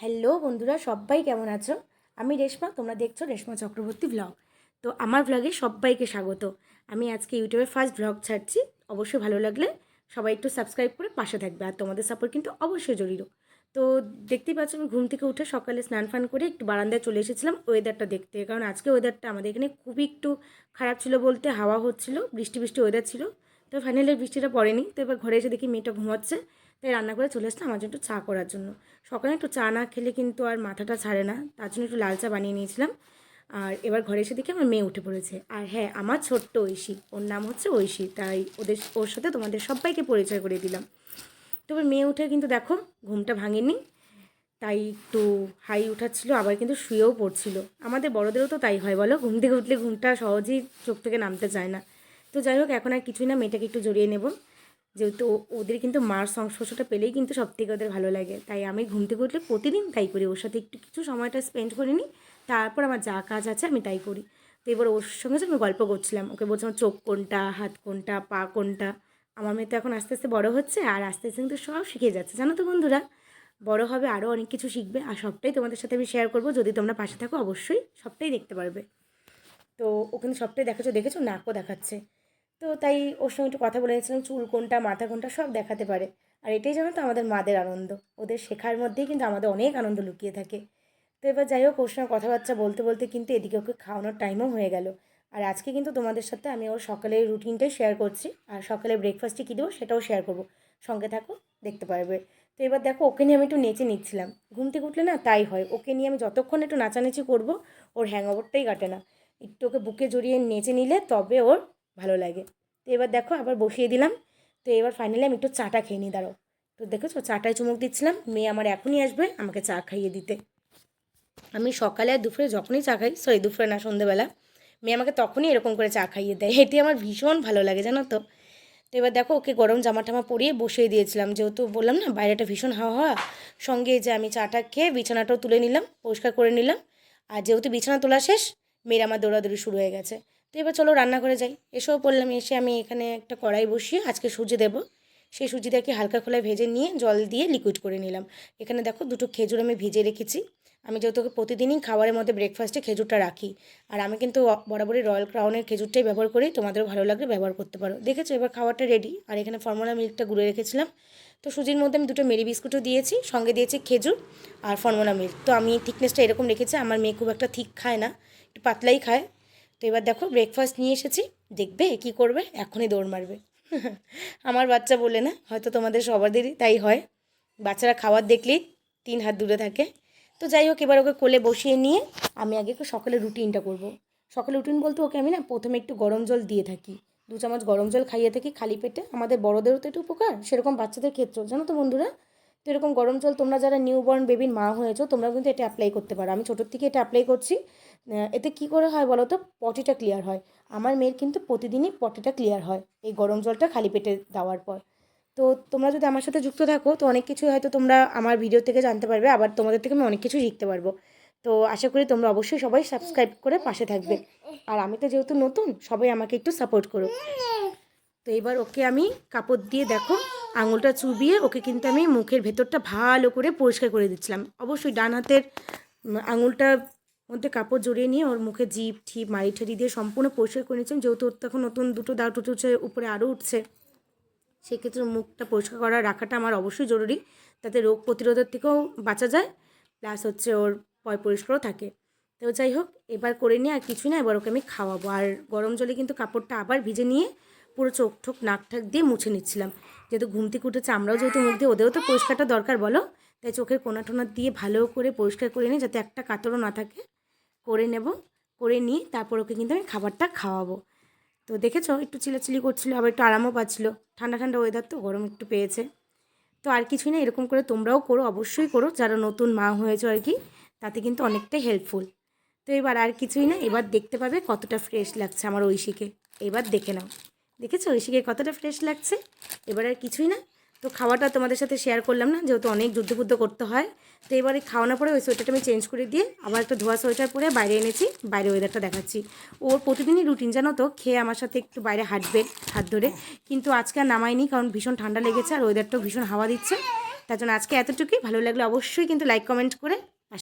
Hello বন্ধুরা, সবাই কেমন আছো? আমি রেশমা, তোমরা দেখছ রেশমা চক্রবর্তী ব্লগ তো আমার ব্লগে সবাইকে স্বাগত। আমি আজকে ইউটিউবে ফার্স্ট ভ্লগ ছাড়ছি। অবশ্যই ভালো লাগলে সবাই একটু সাবস্ক্রাইব করে পাশে থাকবে। আর তোমাদের সাপোর্ট কিন্তু অবশ্যই জরুরি। তো দেখতেই পাচ্ছ, আমি ঘুম থেকে উঠে সকালে স্নান ফান করে একটু বারান্দায় চলে এসেছিলাম ওয়েদারটা দেখতে। কারণ আজকে ওয়েদারটা আমাদের এখানে খুবই একটু খারাপ ছিল বলতে হাওয়া হচ্ছিল বৃষ্টি বৃষ্টি ওয়েদার ছিল। তো ফাইনালি বৃষ্টিটা পড়েনি। তো এবার ঘরে এসে দেখি মেয়েটা ঘুমাচ্ছে। তাই রান্না করে চলে আসলাম আমার জন্য একটু চা করার জন্য। সকালে একটু চা না খেলে কিন্তু আর মাথাটা ছাড়ে না, তার জন্য একটু লাল চা বানিয়ে নিয়েছিলাম। আর এবার ঘরে এসে দেখি আমার মেয়ে উঠে পড়েছে। আর হ্যাঁ আমার ছোট্ট ঐশী, ওর নাম হচ্ছে ঐশী, তাই ওদের, ওর সাথে তোমাদের সবাইকে পরিচয় করে দিলাম। তো এবার মেয়ে উঠে কিন্তু দেখো ঘুমটা ভাঙেনি, তাই একটু হাই উঠাচ্ছিল, আবার কিন্তু শুয়েও পড়ছিল। আমাদের বড়দেরও তো তাই হয়, বলো? ঘুম থেকে উঠলে ঘুমটা সহজেই চোখ থেকে নামতে চায় না। তো যাই হোক, এখন আর কিছুই না, মেয়েটাকে একটু জড়িয়ে নেব। যেহেতু ওদের কিন্তু মার সংস্পর্শটা পেলেই কিন্তু সব থেকে ওদের ভালো লাগে। তাই আমি ঘুম থেকে উঠলে প্রতিদিন তাই করি। ওর সাথে একটু কিছু সময়টা স্পেন্ড করে নিই, তারপর আমার যা কাজ আছে আমি তাই করি। তো এবার ওর সঙ্গে আমি গল্প করছিলাম। ওকে বলছিলাম চোখ কোনটা, হাত কোনটা, পা কোনটা? আমার মেয়ে তো এখন আস্তে আস্তে বড় হচ্ছে আর আস্তে আস্তে কিন্তু সব শিখে যাচ্ছে। জানো তো বন্ধুরা, বড় হবে আরও অনেক কিছু শিখবে আর সবটাই তোমাদের সাথে আমি শেয়ার করব। যদি তোমরা পাশে থাকো অবশ্যই সবটাই দেখতে পারবে। তো ও কিন্তু সবটাই দেখাচ্ছ দেখেছ নাকও দেখাচ্ছে। তো তাই ওর সঙ্গে একটু কথা বলে নিয়েছিলাম, চুল কোনটা, মাথা কোনটা সব দেখাতে পারে। আর এটাই জানো তো আমাদের মাদের আনন্দ। ওদের শেখার মধ্যেই কিন্তু আমাদের অনেক আনন্দ লুকিয়ে থাকে। তো এবার যাই হোক, ওর সঙ্গে কথাবার্তা বলতে বলতে কিন্তু এদিকে ওকে খাওয়ানোর টাইমও হয়ে গেল। আর আজকে কিন্তু তোমাদের সাথে আমি ওর সকালের রুটিনটাই শেয়ার করছি। আর সকালে ব্রেকফাস্টে কী দেবো সেটাও শেয়ার করব। সঙ্গে থাকো, দেখতে পারবে। তো এবার দেখো, ওকে নিয়ে আমি একটু নেচে নিচ্ছিলাম। ঘুম থেকে উঠলে না তাই হয়। ওকে নিয়ে আমি যতক্ষণ একটু নাচানাচি করব, ওর হ্যাংওভারটাই কাটে না। একটু ওকে বুকে জড়িয়ে নেচে নিলে তবে ওর ভালো লাগে। তো এবার দেখো আবার বসিয়ে দিলাম। তো এবার ফাইনালি আমি একটু চাটা খেয়ে নিই দাঁড়ো তো দেখেছ, চাটায় চুমুক দিচ্ছিলাম, মেয়ে আমার এখনই আসবে আমাকে চা খাইয়ে দিতে। আমি সকালে আর দুপুরে যখনই চা খাই সরি দুপুরে না, সন্ধেবেলা, মেয়ে আমাকে তখনই এরকম করে চা খাইয়ে দেয়। এটি আমার ভীষণ ভালো লাগে, জানো তো। তো এবার দেখো, ওকে গরম জামা টামা পরিয়ে বসিয়ে দিয়েছিলাম। যেহেতু বললাম না, বাইরেটা ভীষণ হাওয়া হাওয়া সঙ্গে যে আমি চাটা খেয়ে বিছানাটাও তুলে নিলাম, পরিষ্কার করে নিলাম। আর যেহেতু বিছানা তোলা শেষ, মেয়ের আমার দৌড়াদৌড়ি শুরু হয়ে গেছে। তো এবার চলো রান্না করে যাই। এসেও পড়লাম, এসে আমি এখানে একটা কড়াই বসিয়ে আজকে সুজি দেবো। সেই সুজিটাকে হালকা খোলায় ভেজে নিয়ে জল দিয়ে লিকুইড করে নিলাম। এখানে দেখো দুটো খেজুর আমি ভেজে রেখেছি। আমি যেহেতু প্রতিদিনই খাবারের মধ্যে ব্রেকফাস্টে খেজুরটা রাখি। আর আমি কিন্তু বরাবরই রয়্যাল ক্রাউনের খেজুরটাই ব্যবহার করি। তোমাদেরও ভালো লাগলে ব্যবহার করতে পারো। দেখেছ এবার খাবারটা রেডি আর এখানে ফর্মুলা মিল্কটা গুঁড়ে রেখেছিলাম। তো সুজির মধ্যে আমি দুটো মেরি বিস্কুটও দিয়েছি, সঙ্গে দিয়েছি খেজুর আর ফর্মুলা মিল্ক তো আমি থিকনেসটা এরকম রেখেছি। আমার মেয়ে খুব একটা থিক খায় না, একটু পাতলাই খায়। তো এবার দেখো ব্রেকফাস্ট নিয়ে এসেছি, দেখবে কি করবে? এখনই দৌড় মারবে। আমার বাচ্চা বলে না, হয়তো তোমাদের সবাদেরই তাই হয়। বাচ্চারা খাবার দেখলেই তিন হাত দূরে থাকে। তো যাই হোক, এবার ওকে কোলে বসিয়ে নিয়ে আমি আগে সকালে রুটিনটা করব। সকালে রুটিন বলতে ওকে আমি না প্রথমে একটু গরম জল দিয়ে থাকি। দু চামচ গরম জল খাইয়ে থাকি খালি পেটে। আমাদের বড়োদেরও তো একটু উপকার, সেরকম বাচ্চাদের ক্ষেত্রেও। জানো তো বন্ধুরা তো এরকম গরম জল তোমরা যারা নিউবর্ন বেবির মা হয়েছো তোমরা কিন্তু এটা অ্যাপ্লাই করতে পারো। আমি ছোটোর থেকে এটা অ্যাপ্লাই করছি। এতে কি করে হয় বলো তো পটিটা ক্লিয়ার হয়। আমার মেয়ের কিন্তু প্রতিদিনই পটিটা ক্লিয়ার হয় এই গরম জলটা খালি পেটে দেওয়ার পর। তো তোমরা যদি আমার সাথে যুক্ত থাকো, তো অনেক কিছু হয়তো তোমরা আমার ভিডিও থেকে জানতে পারবে, আবার তোমাদের থেকে আমি অনেক কিছু শিখতে পারব। তো আশা করি তোমরা অবশ্যই সবাই সাবস্ক্রাইব করে পাশে থাকবে। আর আমি তো যেহেতু নতুন, সবাই আমাকে একটু সাপোর্ট করো। তো এবার ওকে আমি কাপড় দিয়ে দেখো। আঙুলটা চুবিয়ে ওকে কিন্তু আমি মুখের ভেতরটা ভালো করে পরিষ্কার করে দিচ্ছিলাম। অবশ্যই ডান হাতের উম, আঙুলটার মধ্যে কাপড় জড়িয়ে নিয়ে ওর মুখে জিপ ঠিপ মারি ঠারি দিয়ে সম্পূর্ণ পরিষ্কার করে নিচ্ছিলাম যেহেতু ওর তখন নতুন দুটো দাঁত উঠেছে উপরে আরও উঠছে সেক্ষেত্রে মুখটা পরিষ্কার করা রাখাটা আমার অবশ্যই জরুরি তাতে রোগ প্রতিরোধের থেকেও বাঁচা যায়। প্লাস হচ্ছে ওর পয় পরিষ্কারও থাকে। তো যাই হোক এবার করে নিয়ে আর কিছুই না এবার ওকে আমি খাওয়াবো। আর গরম জলে কিন্তু কাপড়টা আবার ভিজে নিয়ে পুরো চোখ ঠোক, নাক ঠাক দিয়ে মুছে নিচ্ছিলাম। যেহেতু ঘুম থেকে উঠেছে, আমরাও যেহেতু মুখ দিয়ে, ওদেরও তো পরিষ্কারটা দরকার, বলো? তাই চোখের কোনা টোনা দিয়ে ভালো করে পরিষ্কার করে নিই যাতে একটা কাতরও না থাকে, করে নেব। করে নিয়ে তারপর ওকে কিন্তু আমি খাবারটা খাওয়াবো। তো দেখেছ, একটু চিলাচিলি করছিল, আবার একটু আরামও পাচ্ছিল। ঠান্ডা ঠান্ডা ওয়েদার তো, গরম একটু পেয়েছে। তো আর কিছুই না, এরকম করে তোমরাও করো, অবশ্যই করো। যারা নতুন মা হয়েছে আর কি, তাতে কিন্তু অনেকটাই হেল্পফুল তো এবার আর কিছুই না, এবার দেখতে পাবে কতটা ফ্রেশ লাগছে আমার ঐশীকে। এবার দেখে নাও। দেখেছ? ঐশীকে কতটা ফ্রেশ লাগছে? এবার আর কিছুই না। তো খাওয়াটা তোমাদের সাথে শেয়ার করলাম না, যেহেতু অনেক যুদ্ধ বুদ্ধ করতে হয়। তো এবারে খাওয়ানোর পরে ওই সোয়েটারটা আমি চেঞ্জ করে দিয়ে আবার একটা ধোয়া সোয়েটার পরে বাইরে এনেছি, বাইরে ওয়েদারটা দেখাচ্ছি। ওর প্রতিদিনই রুটিন জানো তো? খেয়ে আমার সাথে একটু বাইরে হাঁটবে, হাত ধরে। কিন্তু আজকে আর নামাইনি কারণ ভীষণ ঠান্ডা লেগেছে আর ওয়েদারটাও ভীষণ হাওয়া দিচ্ছে। তার জন্য আজকে এতটুকুই। ভালো লাগলে অবশ্যই কিন্তু লাইক কমেন্ট করে